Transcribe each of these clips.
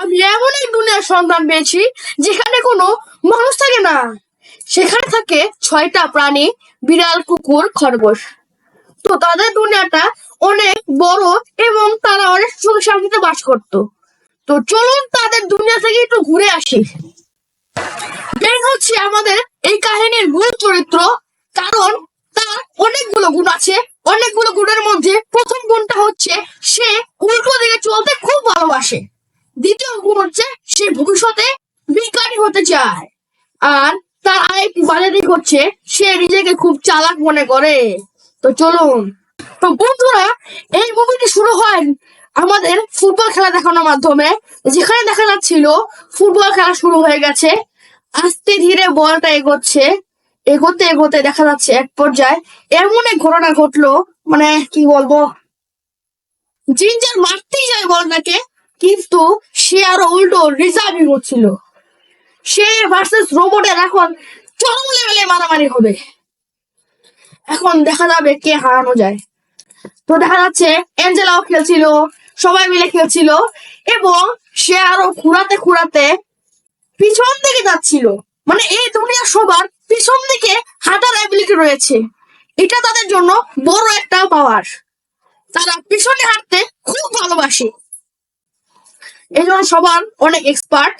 আমি এমন এক দুনিয়ার সন্ধান পেয়েছি যেখানে কোনো মানুষ থাকে না। সেখানে থাকে ছয়টা প্রাণী, বিড়াল, কুকুর, খরগোশ। তো তাদের দুনিয়াটা অনেক বড় এবং তারা অনেক সুখ শান্তিতে বাস করত। তো চলুন তাদের দুনিয়া থেকে একটু ঘুরে আসি। বেন হচ্ছে আমাদের এই কাহিনীর মূল চরিত্র, কারণ তার অনেকগুলো গুণ আছে। অনেকগুলো গুণের মধ্যে প্রথম গুণটা হচ্ছে সে উল্টো দিকে চলতে খুব ভালোবাসে। দ্বিতীয় গুণ হচ্ছে সে ভবিষ্যতে বিজ্ঞানী হতে চায়। আর তার আরেকটি বাজে দিক হচ্ছে সে নিজেকে খুব চালাক মনে করে। তো চলুন। তো বন্ধুরা, এই মুভিটি শুরু হয় আমাদের ফুটবল খেলা দেখানোর মাধ্যমে। যেখানে দেখা যাচ্ছিল, ফুটবল খেলা শুরু হয়ে গেছে। আস্তে ধীরে বলটা এগোচ্ছে, এগোতে এগোতে দেখা যাচ্ছে এক পর্যায়ে এমন এক ঘটনা ঘটলো মানে কি বলব? জিঞ্জার মারতেই যায় বলটাকে কিন্তু সে আরও উল্টো রিজার্ভিং হচ্ছিল। সে ভার্সেস রোবটের এখন চরম লেভেলে মারামারি হবে। এখন দেখা যাবে কে হারানো যায়। তো দেখা যাচ্ছে অ্যাঞ্জেলাও খেলছিল, সবাই মিলে খেলছিল এবং সে আরও ঘুরাতে ঘুরাতে পিছন দিকে যাচ্ছিল। মানে এই দুনিয়া সবার পিছন দিকে হাঁটার অ্যাবিলিটি রয়েছে। এটা তাদের জন্য বড় একটা পাওয়ার তারা পিছনে হাঁটতে খুব ভালোবাসে। এই জন্য সবার অনেক এক্সপার্ট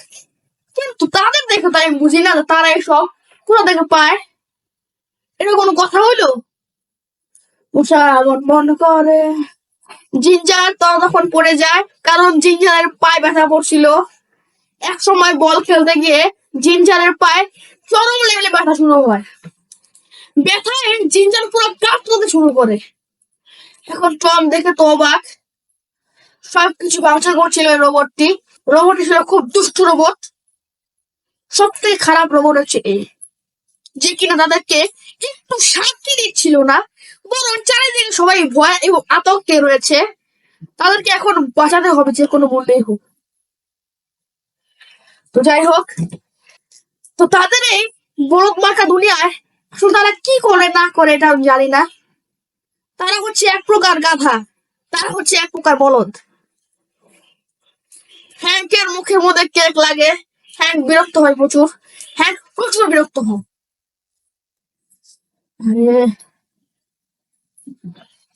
কিন্তু তাদের দেখে তাই বুঝি না তারা এসব কোথা থেকে পায়। এটা কোনো কথা হইল? বন্ধ করে। জিঞ্জার তখন পড়ে যায়, কারণ জিঞ্জারের পায়ে ব্যথা পড়ছিল এক সময় বল খেলতে গিয়ে জিঞ্জারের পায়ে চরম লেভেলে ব্যথা শুরু হয়। ব্যথায় জিঞ্জার পুরো কাঁপতে শুরু করে। এখন টম দেখে তো অবাক। সবকিছু ব্যবসা করছিল এই রোবটটি রোবটটি ছিল খুব দুষ্ট রোবট সব থেকে খারাপ রোবট হচ্ছে এই যে কিনা তাদেরকে একটু শান্তি দিচ্ছিল না, বরং চারিদিকে সবাই ভয় এবং আতঙ্কে রয়েছে। তাদেরকে এখন বাঁচাতে হবে, যে কোনো মূল্যেই হোক। তো যাই হোক, তো তাদের এই বরফ মার্কা দুনিয়ায় আসলে তারা কি করে, না করে, এটা আমি জানি না। তারা হচ্ছে এক প্রকার গাধা, তারা হচ্ছে এক প্রকার বলদ। হ্যাঙ্কের মুখের মধ্যে কেক লাগে। হ্যাঙ্ক বিরক্ত হয় প্রচুর। হ্যাঙ্ক প্রচুর বিরক্ত হয় আরে।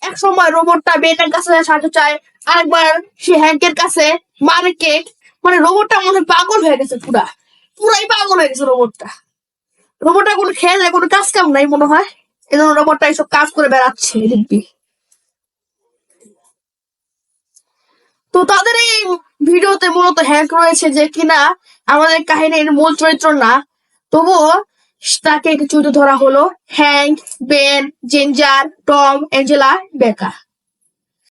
এক সময় রোবটটা বেটার কাছে সাহায্য চায়। আরেকবার সে হ্যাঙ্কের কাছে মারে কেক। মানে রোবটটা মনে হয় পাগল হয়ে গেছে পুরা। পুরাই পাগল হয়ে গেছে রোবটটা রোবটটা কোনো খেলে, কোনো কাজ কাম নাই মনে হয়। এই জন্য রোবটটা এইসব কাজ করে বেড়াচ্ছে দেখবি তো তাদের এই ভিডিওতে মূলত হ্যাক রয়েছে যে কিনা আমাদের কাহিনীর মূল চরিত্র না। তবুও তাকে কিছু ধরা হলো Hank, Ben, Ginger, Tom, Angela, Becca.